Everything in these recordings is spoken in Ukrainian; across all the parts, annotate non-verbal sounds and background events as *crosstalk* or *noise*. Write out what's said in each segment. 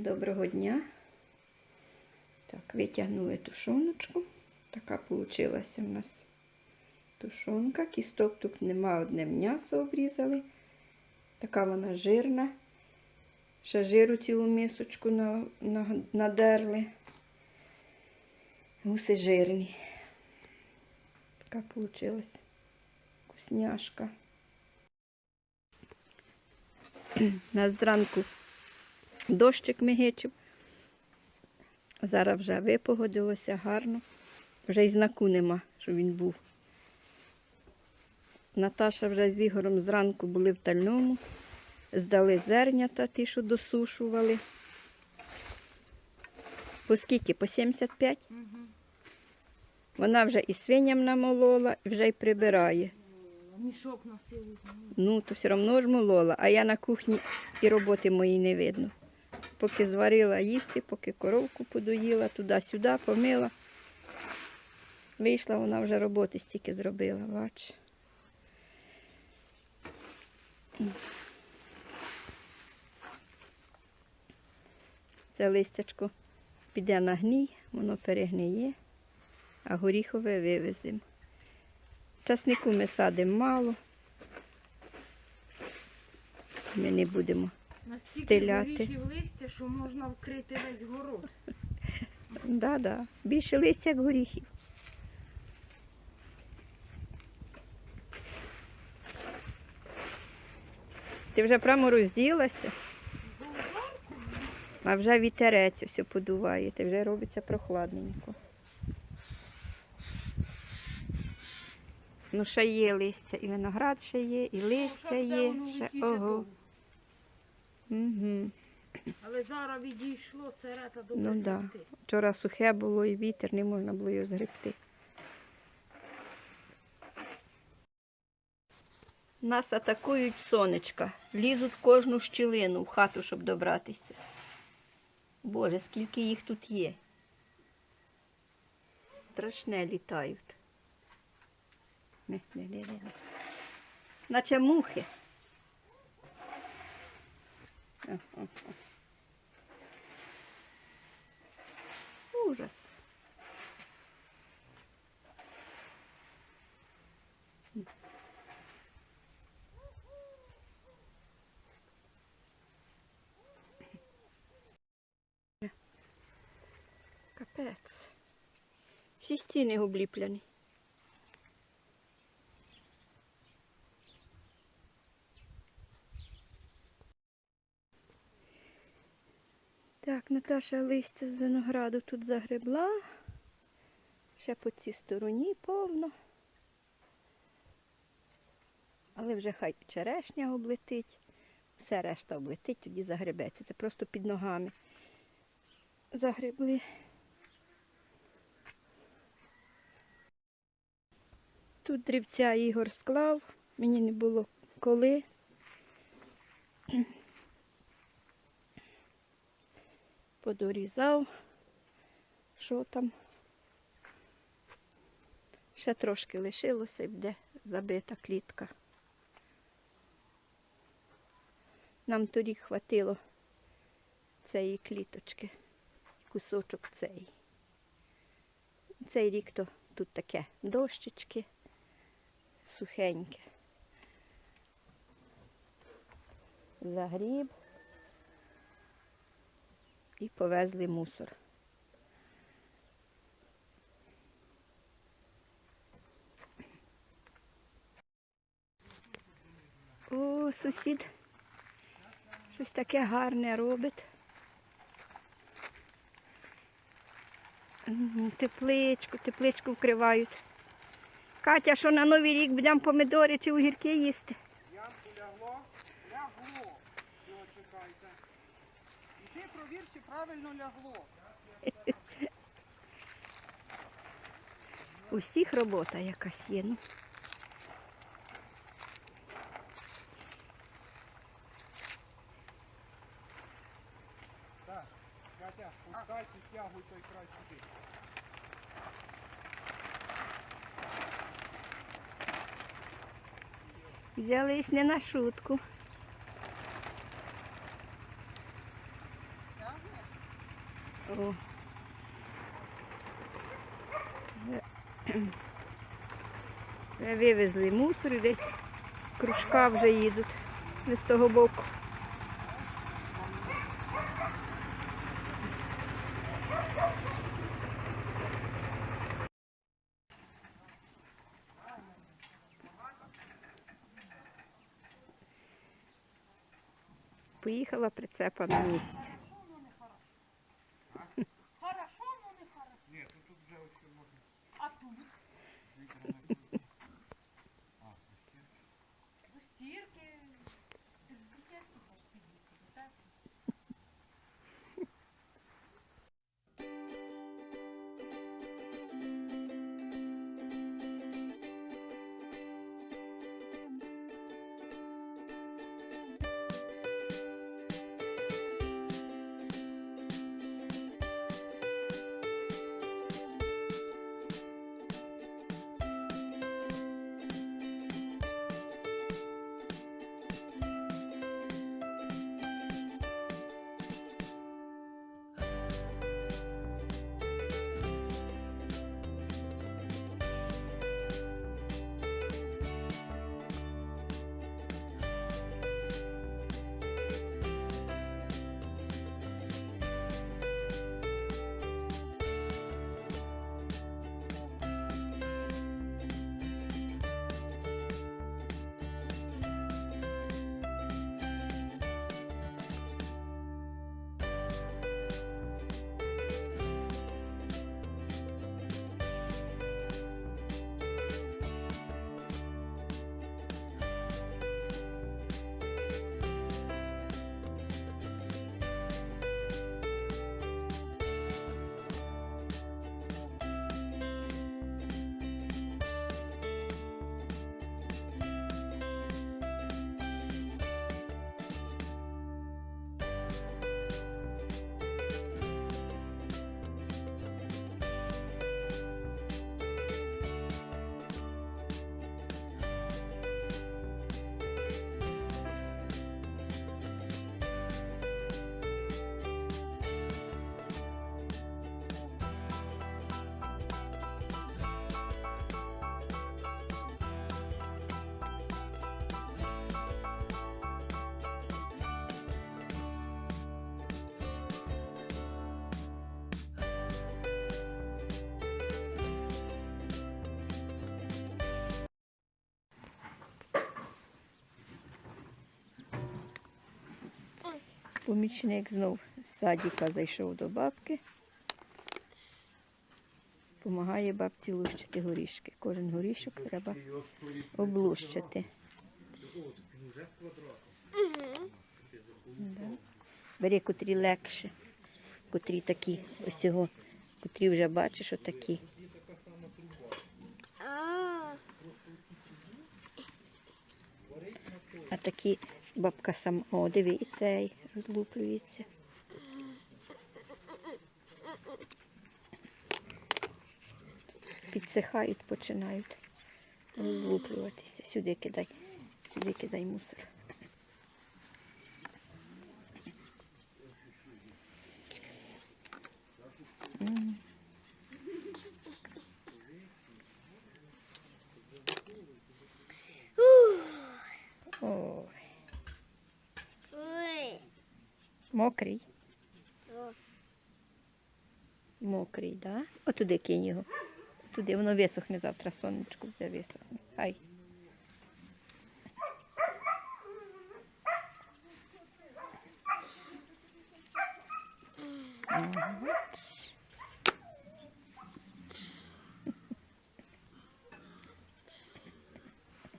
Доброго дня. Так, витягнули тушоночку. Така получилася в нас тушонка. Кісток тут нема, одне м'ясо обрізали. Така вона жирна. Ще жиру цілу мисочку на, на, надерли. Гуси жирні. Така получилась вкусняшка. *clears throat* На зранку дощик мигичив. Зараз вже випогодилося гарно. Вже й знаку нема, що він був. Наташа вже з Ігорем зранку були в тальному, здали зернята, ті, що досушували. По скільки? По 75? Вона вже і свиням намолола, і вже й прибирає. Мішок носили. Ну, то все одно ж молола, а я на кухні і роботи моїй не видно. Поки зварила їсти, поки коровку подоїла, туди-сюди, помила. Вийшла, вона вже роботи стільки зробила, бач. Це листячко піде на гній, воно перегниє, а горіхове вивеземо. Часнику ми садимо мало. Ми не будемо. Настільки Стиляти. горіхів листя, що можна вкрити весь город. *laughs* Да-да. Більше листя, як горіхів. Ти вже прямо розділася, а вже вітерець все подуває, ти вже робиться прохладненько. Ну, ще є листя, і виноград ще є, і листя є. Ще, ого. Угу. Але зараз відійшло серета до Ну да. Вчора сухе було і вітер, не можна було його згребти. Нас атакують сонечка, лізуть кожну щілину в хату, щоб добратися. Боже, скільки їх тут є. Страшне літають. Не, не, не, не. Наче мухи. О, о, о. Ужас. Капець. Всі стіни обліпляні. Так, Наташа листя з винограду тут загребла. Ще по цій стороні повно. Але вже хай черешня облетить. Все решта облетить, тоді загребеться. Це просто під ногами. Загребли. Тут дрівця Ігор склав, мені не було коли. Подорізав. Що там? Ще трошки лишилося і буде забита клітка. Нам торік хватило цієї кліточки, кусочок цей. Цей рік то тут таке дощечки, сухеньке. Загріб і повезли мусор. О, сусід щось таке гарне робить. Тепличку, тепличку вкривають. Катя, що на Новий рік будемо помідори чи огірки їсти? Ямку лягло? Лягло. Його чекайте. Іди провір, чи правильно лягло. Усіх робота якась є. Ну. Так, Катя, пускай і стягуй той край сюди. Взялись не на шутку. О. Вивезли мусор і десь кружка вже їдуть з того боку. Поїхала прицепа на місце. Помічник знов з садіка зайшов до бабки. Помагає бабці лущити горішки. Кожен горішок треба облущити. Да. Бери котрі легше, котрі такі, ось його, котрі вже бачиш, отакі. А такі бабка сама, о, диви, і цей розлуплюється. Підсихають, починають розлуплюватися. Сюди кидай, сюди кидай мусор. Мокрий. Мокрий, да? Отуди кинь його. Туди воно висохне завтра, сонечко буде висохне. Хай.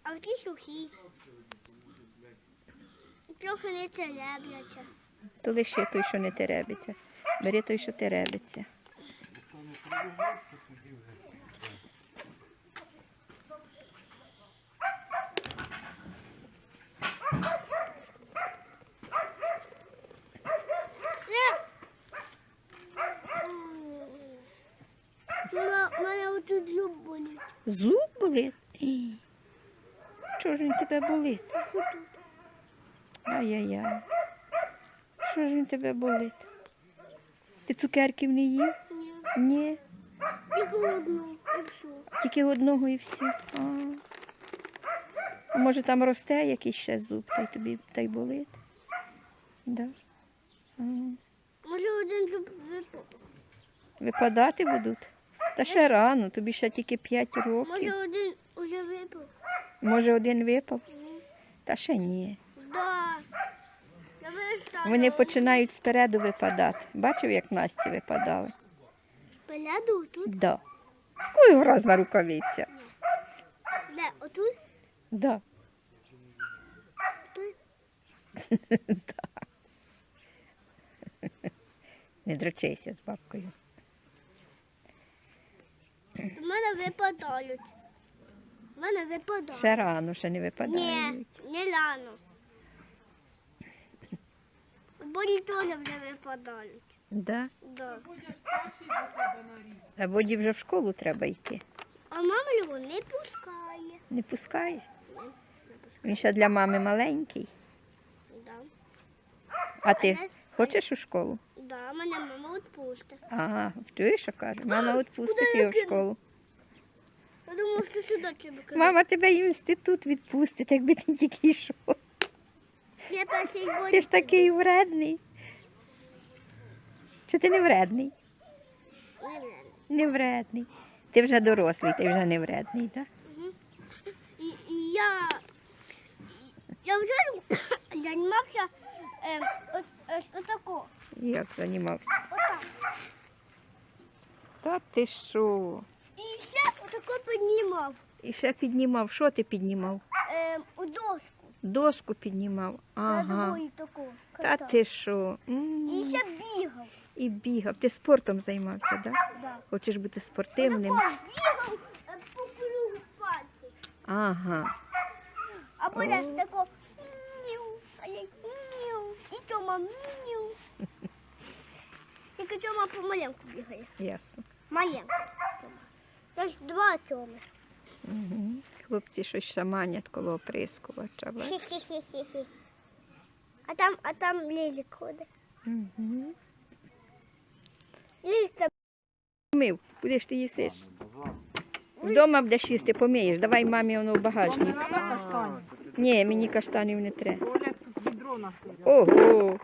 А ті сухі. Трохи не теребляться. То лише той, що не теребиться. Бери той, що теребиться. Зуб болить? Чого ж він тебе болить? Ай-яй-яй. Що ж він тебе болить? Ти цукерків не їв? Ні. Ні. Тільки одну, і все. Тільки одного і всі. А. а може там росте якийсь ще зуб, та й тобі та й болить? Да. А. Може один зуб випав. Випадати будуть? Та ще рано, тобі ще тільки 5 років. Може один уже випав. Може один випав? Та ще ні. Вони починають спереду випадати. Бачив, як Насті випадали? Поляду тут? Да. Куй грозна рукавиця. Де? Отут? Да. Тут? Да. *laughs* *laughs* Не дрочися з бабкою. У мене випадають. У мене випадають. Ще рано, ще не Ні, не рано. Болі теж вже випадають. Да. Да. А Боді вже в школу треба йти. А мама його не пускає. Не пускає. Він ще для мами маленький. Да. А ти хочеш у школу? Да, мене мама відпустить. Ага, чуєш, що каже? Мама відпустить його в школу. Я думаю, що сюди тебе кажу. Мама тебе в інститут відпустить, якби ти тільки йшов. Ти ж такий вредний. Чи ти не вредний? Не вредний. Ти вже дорослий, ти вже не вредний, так? Я, я вже *coughs* займався ось отако. Як займався? Та ти що? І ще отако піднімав І ще піднімав. Що ти піднімав? ем, у дошку. Доску піднімав. Ага. Таку. Та ти що? І ще бігав. І бігав. Ти спортом займався, так? Да. Хочеш бути спортивним? Отако бігав е, по кругу пальці. Ага. А потім тако ніу, а я ніу, і Тома ніу. Тільки Тома помаленьку бігає. Ясно. Маленьку. Це ж два Томи. Угу. Хлопці щось шаманять коло оприскувача. Хі-хі-хі-хі. А там, а там Лізик ходить. Угу. Лізик це Мив, куди ж ти їсиш? Вдома будеш їсти, помиєш. Давай мамі воно в багажник. Ні, мені каштанів не треба. Оля тут відро насиряє. Ого.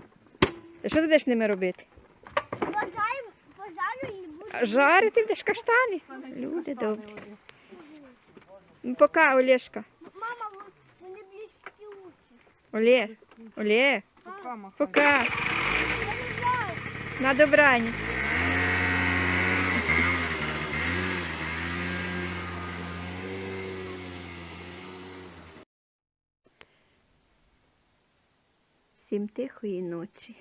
Та що ти будеш з ними робити? пожарю, пожарю і буду. Жарити будеш каштани? Люди добрі. Ну, Пока, Олешка. Мама, вон- вони близькі очі. Олег. Олег. Пока. На добраніч. Всім тихої ночі.